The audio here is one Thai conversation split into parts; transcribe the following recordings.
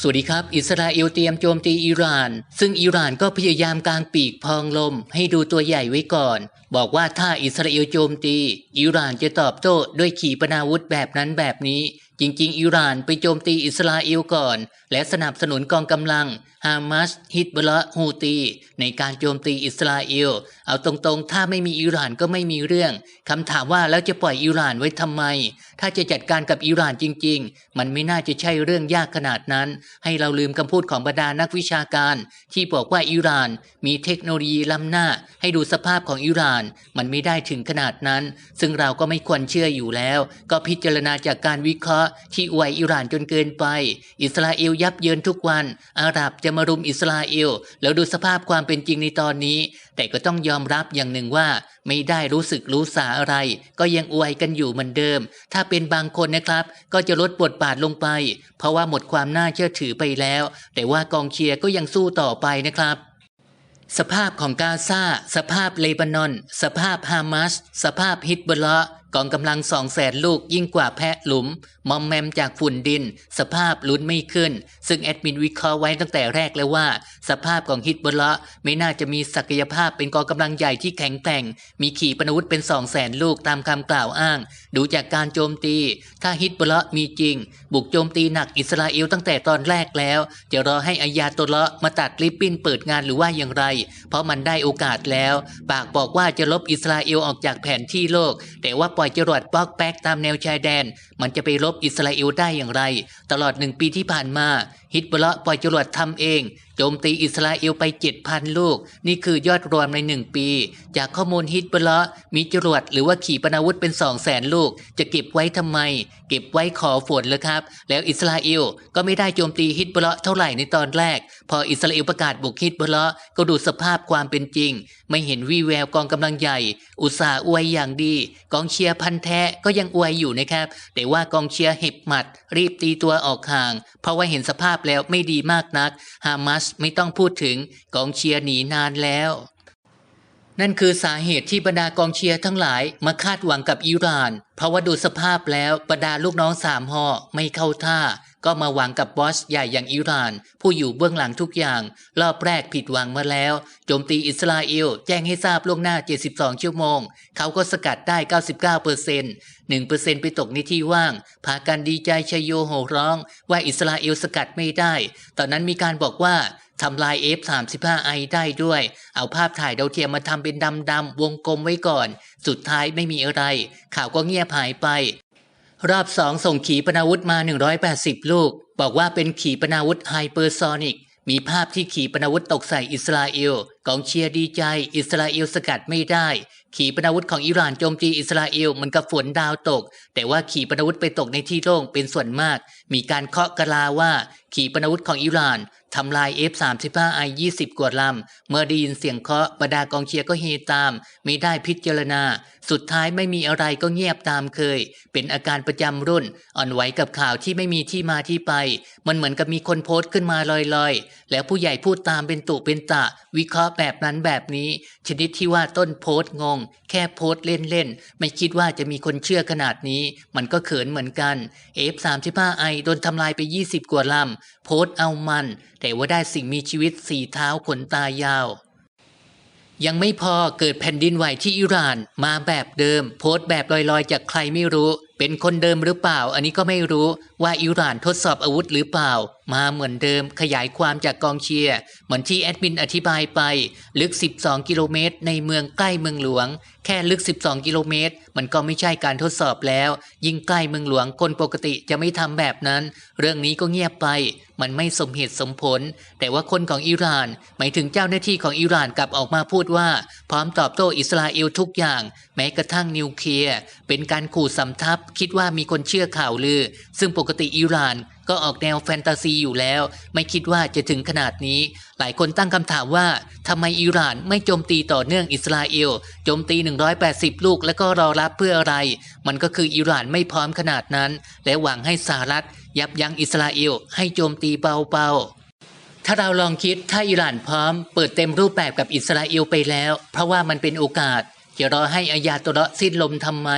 สวัสดีครับ อิสราเอลเตรียมโจมตีอิหร่าน ซึ่งอิหร่านก็พยายามกางปีกพองลมให้ดูตัวใหญ่ไว้ก่อน บอกว่าถ้าอิสราเอลโจมตี อิหร่านจะตอบโต้ด้วยขีปนาวุธแบบนั้นแบบนี้จริง ๆ อิหร่านไปโจมตีอิสราเอลก่อน และสนับสนุนกองกำลังฮามาสฮิตบลาฮูตี ในการโจมตีอิสราเอล เอาตรงๆ ถ้าไม่มีอิหร่านก็ไม่มีเรื่องคำถามว่าแล้วจะปล่อยอิหร่านไว้ทำไม ถ้าจะจัดการกับอิหร่านจริง ๆ มันไม่น่าจะใช่เรื่องยากขนาดนั้น ให้เราลืมคำพูดของบรรดานักวิชาการ ที่บอกว่าอิหร่าน มีเทคโนโลยีล้ำหน้า ให้ดูสภาพของอิหร่าน มันไม่ได้ถึงขนาดนั้น ซึ่งเราก็ไม่ควรเชื่ออยู่แล้ว ก็พิจารณาจากการวิเคราะห์ที่อวยอิหร่านจนเกินไป อิสราเอลยับเยินทุกวัน อาหรับจะมารุมอิสราเอล แล้วดูสภาพความเป็นจริงในตอนนี้ แต่ก็ต้องยอมรับอย่างหนึ่งว่า ไม่ได้รู้สึกรู้สาอะไร ก็ยังอวยกันอยู่เหมือนเดิม ถ้าเป็นบางคนนะครับ ก็จะลดบทบาทลงไป เพราะว่าหมดความน่าเชื่อถือไปแล้ว แต่ว่ากองเชียร์ก็ยังสู้ต่อไปนะครับสภาพของกาซา สภาพเลบานอน สภาพฮามาส สภาพฮิตบลละกองกำลังสองแสนลูกยิ่งกว่าแพะหลุม มอมแมมจากฝุ่นดิน สภาพลุ้นไม่ขึ้น ซึ่งแอดมินวิเคราะห์ไว้ตั้งแต่แรกแล้วว่า สภาพของฮิตบอลละไม่น่าจะมีศักยภาพเป็นกองกำลังใหญ่ที่แข็งแกร่ง มีขีปนาวุธเป็นสองแสนลูกตามคำกล่าวอ้าง ดูจากการโจมตี ถ้าฮิตบอลละมีจริง บุกโจมตีหนักอิสราเอลตั้งแต่ตอนแรกแล้ว จะรอให้อายาตัวละมาตัดริบบิ้นเปิดงานหรือว่าอย่างไร เพราะมันได้โอกาสแล้ว ปากบอกว่าจะลบอิสราเอลออกจากแผนที่โลก แต่ว่าปล่อยจรวดปอกแป๊กตามแนวชายแดน มันจะไปลบอิสราเอลได้อย่างไร ตลอดหนึ่งปีที่ผ่านมา ฮิตบละปล่อยจรวดทำเอง โจมตีอิสราเอลไป7,000ลูก นี่คือยอดรวมในหนึ่งปี จากข้อมูลฮิตบละมีจรวดหรือว่าขีปนาวุธเป็น2 0 0แสนลูก จะเก็บไว้ทำไม เก็บไว้ขอฝนเลยครับ แล้วอิสราเอลก็ไม่ได้โจมตีฮิตบละเท่าไหร่ในตอนแรก พออิสราเอลประกาศบุกฮิตบละก็ดูสภาพความเป็นจริง ไม่เห็นวี่แววกองกำลังใหญ่ อุตสาห์อวยอย่างดี กองเชียร์พันแท้ก็ยังอวยอยู่นะครับแต่ว่ากองเชียร์เห็บหมัด รีบตีตัวออกห่าง เพราะว่าเห็นสภาพแล้วไม่ดีมากนักฮามาสไม่ต้องพูดถึงกองเชียร์หนีนานแล้ว นั่นคือสาเหตุที่บรรดากองเชียร์ทั้งหลายมาคาดหวังกับอิหร่าน เพราะว่าดูสภาพแล้วบรรดาลูกน้องสามห่อไม่เข้าท่า ก็มาหวังกับบอสใหญ่อย่างอิหร่าน ผู้อยู่เบื้องหลังทุกอย่าง รอบแรกผิดหวังมาแล้ว โจมตีอิสราเอล แจ้งให้ทราบล่วงหน้า 72 ชั่วโมง เขาก็สกัดได้ 99เปอร์เซ็นต์1%ไปตกในที่ว่าง พากันดีใจชยโยโห่ร้อง ว่าอิสราเอลสกัดไม่ได้ ตอนนั้นมีการบอกว่าทำลาย F35i ได้ด้วย เอาภาพถ่ายดาวเทียมมาทำเป็นดำๆวงกลมไว้ก่อน สุดท้ายไม่มีอะไร ข่าวก็เงียบหายไป รอบสองส่งขีปนาวุธมา 180 ลูก บอกว่าเป็นขีปนาวุธไฮเปอร์โซนิก มีภาพที่ขีปนาวุธตกใส่อิสราเอลกองเชียร์ดีใจ อิสราเอลสกัดไม่ได้ ขีปนาวุธของอิหร่านโจมตีอิสราเอลมันกับฝนดาวตก แต่ว่าขีปนาวุธไปตกในที่โล่งเป็นส่วนมาก มีการเคาะกะลาว่า ขีปนาวุธของอิหร่านทำลาย F35i 20 กว่าลำ เมื่อได้ยินเสียงเคาะบรรดากองเชียร์ก็เฮตาม ไม่ได้พิจารณา สุดท้ายไม่มีอะไรก็เงียบตามเคย เป็นอาการประจำรุ่น อ่อนไหวกับข่าวที่ไม่มีที่มาที่ไป มันเหมือนกับมีคนโพสต์ขึ้นมาลอยๆ แล้วผู้ใหญ่พูดตามเป็นตุเป็นตะ วิเคราะห์แบบนั้นแบบนี้ ชนิดที่ว่าต้นโพสต์งง แค่โพสต์เล่นๆ ไม่คิดว่าจะมีคนเชื่อขนาดนี้ มันก็เขินเหมือนกัน F35i โดนทำลายไป 20 กว่าลำโพสต์เอามัน แต่ว่าได้สิ่งมีชีวิตสี่เท้าขนตายาว ยังไม่พอเกิดแผ่นดินไหวที่อิหร่าน มาแบบเดิม โพสต์แบบลอยๆ จากใครไม่รู้ เป็นคนเดิมหรือเปล่า อันนี้ก็ไม่รู้ว่าอิหร่านทดสอบอาวุธหรือเปล่า มาเหมือนเดิมขยายความจากกองเชียร์ เหมือนที่แอดมินอธิบายไป ลึก 12 กิโลเมตรในเมืองใกล้เมืองหลวง แค่ลึก 12 กิโลเมตร มันก็ไม่ใช่การทดสอบแล้ว ยิ่งใกล้เมืองหลวงคนปกติจะไม่ทำแบบนั้น เรื่องนี้ก็เงียบไป มันไม่สมเหตุสมผล แต่ว่าคนของอิหร่าน หมายถึงเจ้าหน้าที่ของอิหร่านกลับออกมาพูดว่า พร้อมตอบโต้อิสราเอลทุกอย่าง แม้กระทั่งนิวเคลียร์เป็นการขู่สำทับคิดว่ามีคนเชื่อข่าวลือ ซึ่งปกติอิหร่านก็ออกแนวแฟนตาซีอยู่แล้ว ไม่คิดว่าจะถึงขนาดนี้ หลายคนตั้งคำถามว่าทำไมอิหร่านไม่โจมตีต่อเนื่องอิสราเอลโจมตี 180 ลูกแล้วก็รอรับเพื่ออะไร มันก็คืออิหร่านไม่พร้อมขนาดนั้น และหวังให้สหรัฐ ยับยั้งอิสราเอลให้โจมตีเบาๆถ้าเราลองคิดถ้าอิหร่านพร้อม เปิดเต็มรูปแบบกับอิสราเอลไปแล้ว เพราะว่ามันเป็นโอกาส จะรอให้อายาตุละสิ้นลมทำไม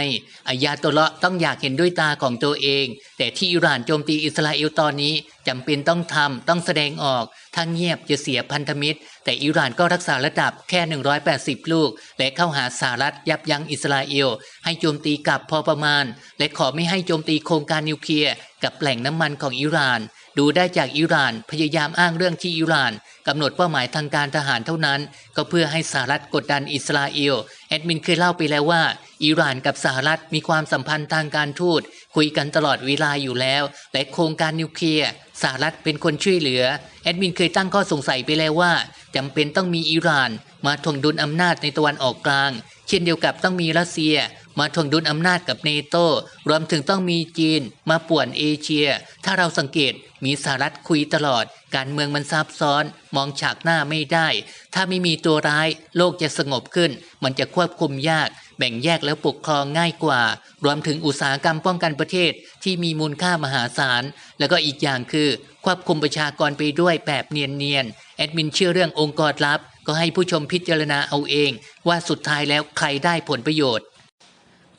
อายาตุละต้องอยากเห็นด้วยตาของตัวเอง แต่ที่อิหร่านโจมตีอิสราเอลตอนนี้จำเป็นต้องทำต้องแสดงออกถ้าเงียบจะเสียพันธมิตร แต่อิหร่านก็รักษาระดับแค่ 180 ลูก และเข้าหาสหรัฐยับยั้งอิสราเอล ให้โจมตีกลับพอประมาณ และขอไม่ให้โจมตีโครงการนิวเคลียร์กับแหล่งน้ำมันของอิหร่าน ดูได้จากอิหร่านพยายามอ้างเรื่องที่อิหร่านกำหนดเป้าหมายทางการทหารเท่านั้น ก็เพื่อให้สหรัฐกดดันอิสราเอลแอดมินเคยเล่าไปแล้วว่า อิหร่านกับสหรัฐมีความสัมพันธ์ทางการทูต คุยกันตลอดเวลาอยู่แล้ว และโครงการนิวเคลียร์สหรัฐเป็นคนช่วยเหลือแอดมินเคยตั้งข้อสงสัยไปแล้วว่าจำเป็นต้องมีอิหร่าน มาทวงดุลอำนาจในตะวันออกกลาง เช่นเดียวกับต้องมีรัสเซีย มาทวงดุลอำนาจกับเนโตรวมถึงต้องมีจีน มาป่วนเอเชีย ถ้าเราสังเกตมีสหรัฐคุยตลอด การเมืองมันซับซ้อน มองฉากหน้าไม่ได้ ถ้าไม่มีตัวร้าย โลกจะสงบขึ้น มันจะควบคุมยาก แบ่งแยกแล้วปกครองง่ายกว่า รวมถึงอุตสาหกรรมป้องกันประเทศที่มีมูลค่ามหาศาล แล้วก็อีกอย่างคือ ควบคุมประชากรไปด้วยแบบเนียนๆแอดมินเชื่อเรื่ององค์กรลับ ก็ให้ผู้ชมพิจารณาเอาเอง ว่าสุดท้ายแล้วใครได้ผลประโยชน์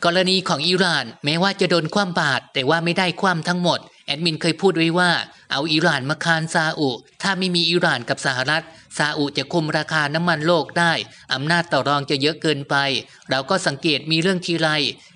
กรณีของอิหร่านแม้ว่าจะโดนคว่ำบาตรแต่ว่าไม่ได้คว่ำทั้งหมด แอดมินเคยพูดไว้ว่า เอาอิหร่านมาคานซาอุ ถ้าไม่มีอิหร่านกับสหรัฐ ซาอุจะคุมราคาน้ำมันโลกได้ อำนาจต่อรองจะเยอะเกินไป เราก็สังเกตมีเรื่องทีไร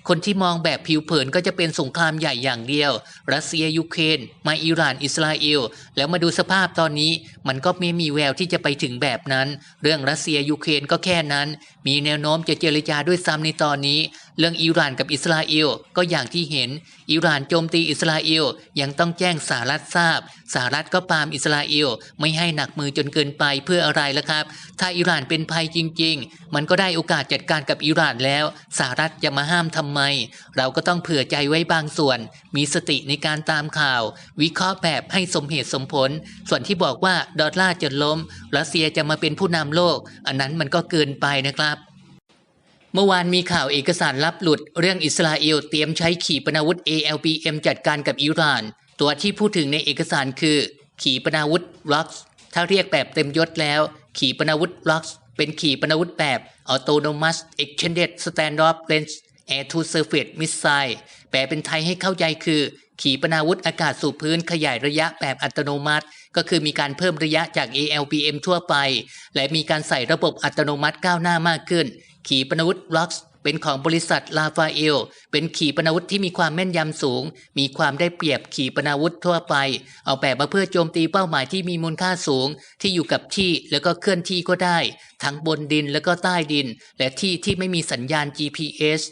คนที่มองแบบผิวเผินก็จะเป็นสงครามใหญ่อย่างเดียว รัสเซียยูเครนมาอิหร่านอิสราเอล แล้วมาดูสภาพตอนนี้ มันก็ไม่มีแววที่จะไปถึงแบบนั้น เรื่องรัสเซียยูเครนก็แค่นั้น มีแนวโน้มจะเจรจาด้วยซ้ำในตอนนี้ เรื่องอิหร่านกับอิสราเอลก็อย่างที่เห็น อิหร่านโจมตีอิสราเอลยังต้องแจ้งสหรัฐทราบสหรัฐก็ปามอิสราเอล ไม่ให้หนักมือจนเกินไปเพื่ออะไรล่ะครับ ถ้าอิหร่านเป็นภัยจริง ๆ มันก็ได้โอกาสจัดการกับอิหร่านแล้ว สหรัฐจะมาห้ามทำไม เราก็ต้องเผื่อใจไว้บางส่วน มีสติในการตามข่าว วิเคราะห์แบบให้สมเหตุสมผล ส่วนที่บอกว่าดอลลาร์จะล้มรัสเซียจะมาเป็นผู้นำโลก อันนั้นมันก็เกินไปนะครับเมื่อวานมีข่าวเอกสารลับหลุด เรื่องอิสราเอลเตรียมใช้ขีปนาวุธ ALPM จัดการกับอิหร่าน ตัวที่พูดถึงในเอกสารคือ ขีปนาวุธ ROX ถ้าเรียกแบบเต็มยศแล้ว ขีปนาวุธ ROX เป็นขีปนาวุธแบบ Autonomous Extended Standoff Range Air to Surface Missile แปลเป็นไทยให้เข้าใจคือ ขีปนาวุธอากาศสู่พื้นขยายระยะแบบอัตโนมัติ ก็คือมีการเพิ่มระยะจาก ALPM ทั่วไป และมีการใส่ระบบอัตโนมัติก้าวหน้ามากขึ้น ขีปนาวุธ ROX เป็นของบริษัทลาฟาเอล เป็นขีปนาวุธที่มีความแม่นยำสูง มีความได้เปรียบขีปนาวุธทั่วไป เอาแบบมาเพื่อโจมตีเป้าหมายที่มีมูลค่าสูง ที่อยู่กับที่แล้วก็เคลื่อนที่ก็ได้ ทั้งบนดินแล้วก็ใต้ดิน และที่ที่ไม่มีสัญญาณ GPS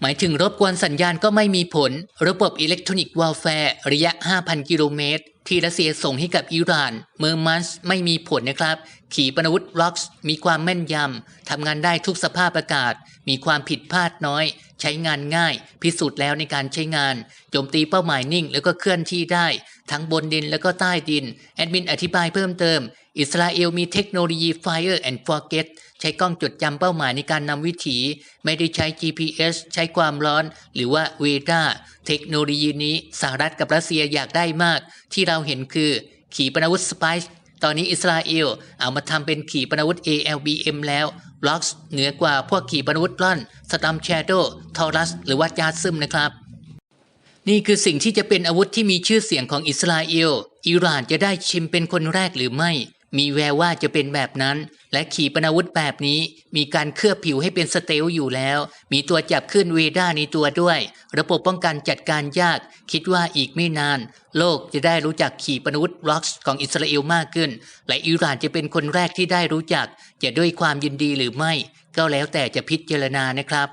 หมายถึงรบกวนสัญญาณก็ไม่มีผล ระบบอิเล็กทรอนิกส์วอลแฟร์ระยะ 5,000 กิโลเมตร ที่รัสเซียส่งให้กับอิหร่าน เมื่อมันส์ไม่มีผลนะครับ ขีปนาวุธร็อกส์มีความแม่นยำ ทำงานได้ทุกสภาพอากาศ มีความผิดพลาดน้อย ใช้งานง่าย พิสูจน์แล้วในการใช้งาน โจมตีเป้าหมายนิ่ง แล้วก็เคลื่อนที่ได้ ทั้งบนดินแล้วก็ใต้ดิน แอดมินอธิบายเพิ่มเติม อิสราเอลมีเทคโนโลยี Fire and Forget ใช้กล้องจดจำเป้าหมายในการนำวิถี ไม่ได้ใช้ GPS ใช้ความร้อน หรือว่าเวดาเทคโนโลยีนี้สหรัฐกับรัสเซียอยากได้มาก ที่เราเห็นคือขีปนาวุธสไปซ์ตอนนี้อิสราเอลเอามาทำเป็นขีปนาวุธ ALBM แล้วล็อกส์เหนือกว่าพวกขีปนาวุธร่อนสตัมแชโดทอรัส หรือว่าจาซึมนะครับ นี่คือสิ่งที่จะเป็นอาวุธที่มีชื่อเสียงของอิสราเอลอิหร่านจะได้ชิมเป็นคนแรกหรือไม่ มีแววว่าจะเป็นแบบนั้น และขีปนาวุธแบบนี้ มีการเคลือบผิวให้เป็นสเตลอยู่แล้ว มีตัวจับขึ้นเวด้าในตัวด้วย ระบบป้องกันจัดการยาก คิดว่าอีกไม่นาน โลกจะได้รู้จักขีปนาวุธร็อกส์ของอิสราเอลมากขึ้น และอิหร่านจะเป็นคนแรกที่ได้รู้จัก จะด้วยความยินดีหรือไม่ ก็แล้วแต่จะพิจารณานะครับ